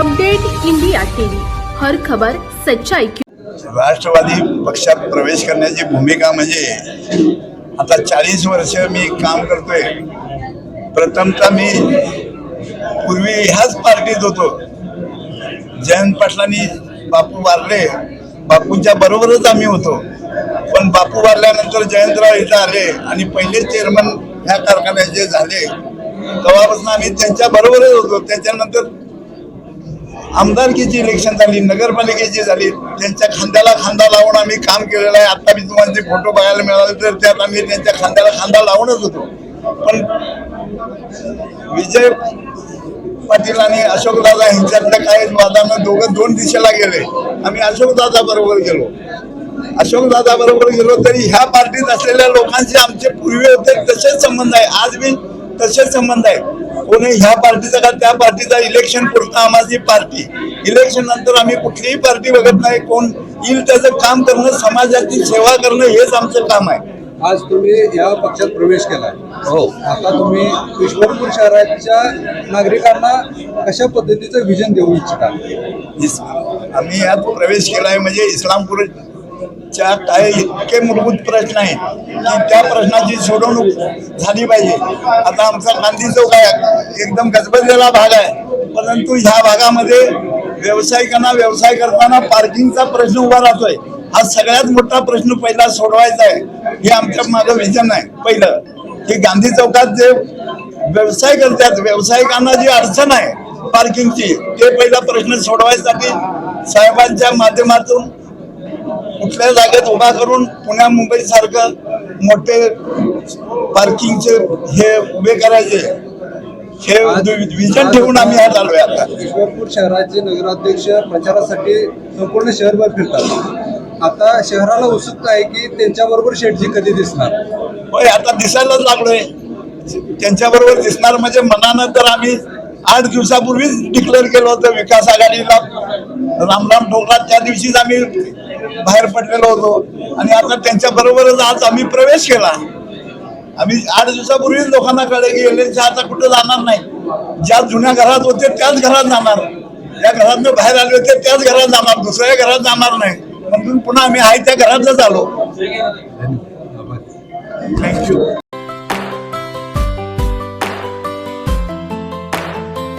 Update India TV. हर खबर सच्चाई की राष्ट्रवादी पक्षात प्रवेश करण्याची भूमिका म्हणजे आता चाळीस वर्ष मी काम करतोय. प्रथमतः मी पूर्वी ह्याच पार्टीत होतो. जयंत पाटलांनी बापू वारले. बापूंच्या बरोबरच आम्ही होतो. पण बापू वारल्यानंतर जयंतराव इथं आले आणि पहिले चेअरमन ह्या कारखान्याचे झाले. तेव्हापासून आम्ही त्यांच्या बरोबरच होतो. त्याच्यानंतर आमदारकीची इलेक्शन झाली नगरपालिकेची झाली त्यांच्या खांद्याला खांदा लावून आम्ही काम केलेलं आहे. आता मी तुम्हाला जे फोटो बघायला मिळाले तर त्यात आम्ही त्यांच्या खांद्याला खांदा लावूनच होतो. पण विजय पाटील आणि अशोकदादा यांच्यातल्या काही वादानं दोघं दोन दिशेला गेले. आम्ही अशोकदादा बरोबर गेलो. अशोकदादा बरोबर गेलो तरी ह्या पार्टीत असलेल्या लोकांचे आमचे पूर्वी होते तसेच संबंध आहे. आज बी तसेच संबंध आहे. कोणी ह्या पार्टीचा का त्या पार्टीचा इलेक्शन पुरता आम्हाला पार्टी. इलेक्शन नंतर आम्ही कुठलीही पार्टी बघत नाही कोण येईल त्याचं काम करणं समाजाची सेवा करणं हेच आमचं काम आहे. आज तुम्ही या पक्षात प्रवेश केलाय. हो. आता तुम्ही ईश्वरपूर शहराच्या नागरिकांना कशा पद्धतीचं विजन देऊ इच्छिता? आम्ही यात प्रवेश केलाय म्हणजे च्या काय इतके मूलभूत प्रश्न आहेत की त्या प्रश्नाची सोडवणूक झाली पाहिजे. आता आमचा गांधी चौक आहे. एकदम गजबजलेला भाग आहे. परंतु ह्या भागामध्ये व्यावसायिकांना व्यवसाय करताना पार्किंगचा प्रश्न उभा राहतोय. हा सगळ्यात मोठा प्रश्न पहिला सोडवायचा आहे. हे आमच्या माझं विजन आहे. पहिलं की गांधी चौकात जे व्यवसाय करतात व्यावसायिकांना जी अडचण आहे पार्किंगची ते पहिला प्रश्न सोडवायसाठी साहेबांच्या माध्यमातून कुठल्या जागेत उभा करून पुण्या मुंबई सारखं मोठे पार्किंगचे हे उभे करायचे हे विजन ठेवून आम्ही आज आलोय आता. ईश्वरपूर शहराचे नगराध्यक्ष प्रचारासाठी संपूर्ण शहरभर फिरतात. आता शहराला उत्सुकता आहे की त्यांच्याबरोबर शेटजी कधी दिसणार? होय आता दिसायलाच लागलोय. त्यांच्या बरोबर दिसणार म्हणजे मनानं तर आम्ही आठ दिवसापूर्वीच डिक्लेअर केलं होतं विकास आघाडीला. रामराम ठोकला त्या दिवशीच आम्ही बाहेर पडलेलो होतो. आणि आता त्यांच्या बरोबरच आज आम्ही प्रवेश केला. आम्ही आठ दिवसापूर्वीच लोकांना कळले की एल आता कुठं जाणार नाही. ज्या जुन्या घरात होते त्याच घरात जाणार. ज्या घरातनं बाहेर आले होते त्याच घरात जाणार. दुसऱ्या घरात जाणार नाही. म्हणून पुन्हा आम्ही आहे त्या घरातच आलो. थँक्यू